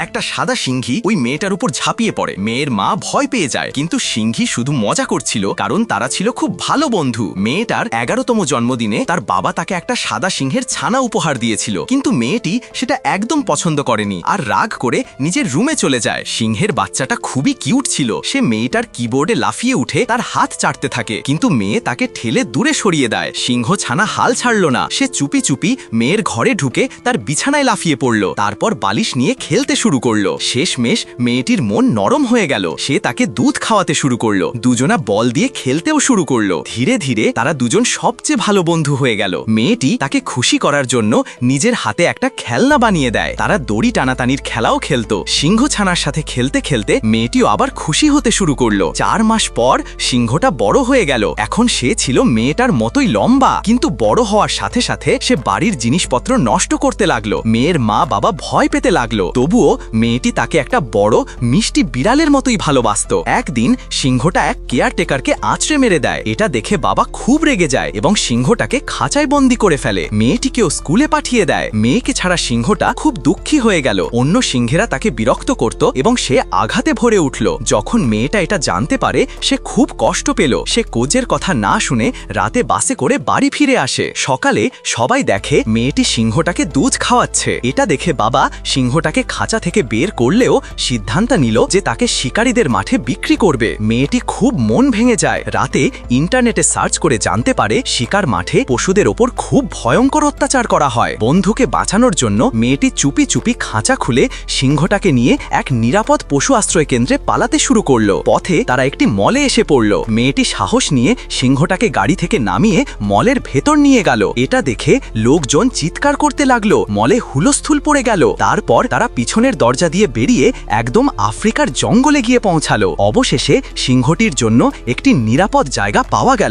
একটা সাদা সিংহী ওই মেয়েটার উপর ঝাঁপিয়ে পড়ে। মেয়ের মা ভয় পেয়ে যায়, কিন্তু সিংহী শুধু মজা করছিল, কারণ তারা ছিল খুব ভালো বন্ধু। মেয়েটার এগারোতম জন্মদিনে তার বাবা তাকে একটা সাদা সিংহের ছানা উপহার দিয়েছিল, কিন্তু মেয়েটি সেটা একদম পছন্দ করেনি আর রাগ করে নিজের রুমে চলে যায়। সিংহের বাচ্চাটা খুবই কিউট ছিল, সে মেয়েটার কিবোর্ডে লাফিয়ে উঠে তার হাত চাটতে থাকে, কিন্তু মেয়ে তাকে ঠেলে দূরে সরিয়ে দেয়। সিংহ ছানা হাল ছাড়ল না, সে চুপি চুপি মেয়ের ঘরে ঢুকে তার বিছানায় লাফিয়ে পড়ল, তারপর বালিশ নিয়ে খেলতে করল। শেষমেশ মেয়েটির মন নরম হয়ে গেল। সে তাকে দুধ খাওয়াতে শুরু করল। দুজনা বল দিয়ে খেলতেও শুরু করল। ধীরে ধীরে তারা দুজন সবচেয়ে ভালো বন্ধু হয়ে গেল। মেয়েটি তাকে খুশি করার জন্য নিজের হাতে একটা খেলনা বানিয়ে দেয়। তারা দড়ি টানাটানির খেলাও খেলতো। সিংহ ছানার সাথে খেলতে খেলতে মেয়েটিও আবার খুশি হতে শুরু করল। চার মাস পর সিংহটা বড় হয়ে গেল। এখন সে ছিল মেয়েটার মতোই লম্বা। কিন্তু বড় হওয়ার সাথে সাথে সে বাড়ির জিনিসপত্র নষ্ট করতে লাগল। মেয়ের মা বাবা ভয় পেতে লাগল। তবুও মেয়েটি তাকে একটা বড়, মিষ্টি বিড়ালের মতোই ভালোবাসত। একদিন সিংহটা এক কেয়ারটেকারকে আঁচড়ে মেরে দেয়। এটা দেখে বাবা খুব রেগে যায় এবং সিংহটাকে খাঁচায় বন্দি করে ফেলে। মেয়েটিকেও স্কুলে পাঠিয়ে দেয়। মেয়েকে ছাড়া সিংহটা খুব দুঃখী হয়ে গেল। অন্য সিংহেরা তাকে বিরক্ত করত এবং সে আঘাতে ভরে উঠল। যখন মেয়েটা এটা জানতে পারে, সে খুব কষ্ট পেল। সে কোজের কথা না শুনে রাতে বাসে করে বাড়ি ফিরে আসে। সকালে সবাই দেখে মেয়েটি সিংহটাকে দুধ খাওয়াচ্ছে। এটা দেখে বাবা সিংহটাকে খাঁচা থেকে বের করলেও সিদ্ধান্ত নিল যে তাকে শিকারীদের মাঠে বিক্রি করবে। মেয়েটি খুব মন ভেঙে যায়। রাতে ইন্টারনেটে সার্চ করে জানতে পারে শিকার মাঠে পশুদের ওপর খুব ভয়ঙ্কর অত্যাচার করা হয়। বন্ধুকে বাঁচানোর জন্য মেয়েটি চুপি চুপি খাঁচা খুলে সিংহটাকে নিয়ে এক নিরাপদ পশু আশ্রয় কেন্দ্রে পালাতে শুরু করল। পথে তারা একটি মলে এসে পড়ল। মেয়েটি সাহস নিয়ে সিংহটাকে গাড়ি থেকে নামিয়ে মলের ভেতর নিয়ে গেল। এটা দেখে লোকজন চিৎকার করতে লাগল। মলে হুলস্থুল পড়ে গেল। তারপর তারা পিছনের দরজা দিয়ে বেরিয়ে একদম আফ্রিকার জঙ্গলে গিয়ে পৌঁছালো। অবশেষে সিংহটির জন্য একটি নিরাপদ জায়গা পাওয়া গেল।